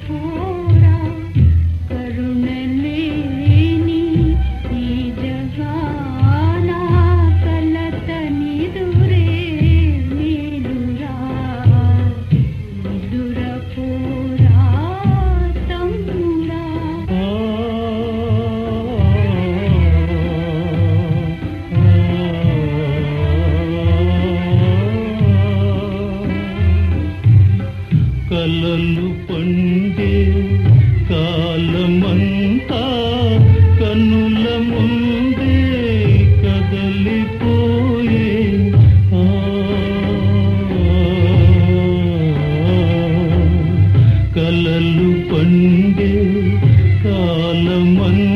people. కలలు పండే కాలమంతా కన్నుల ముందే కదలిపోయే కలలు పండే కాలమంతా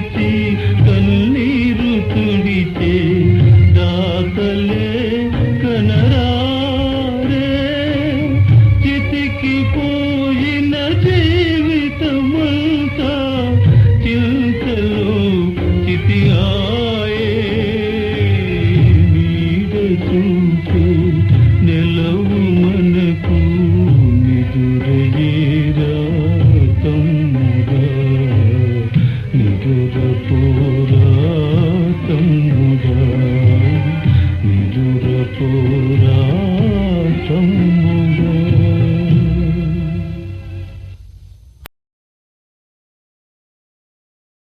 प्रीति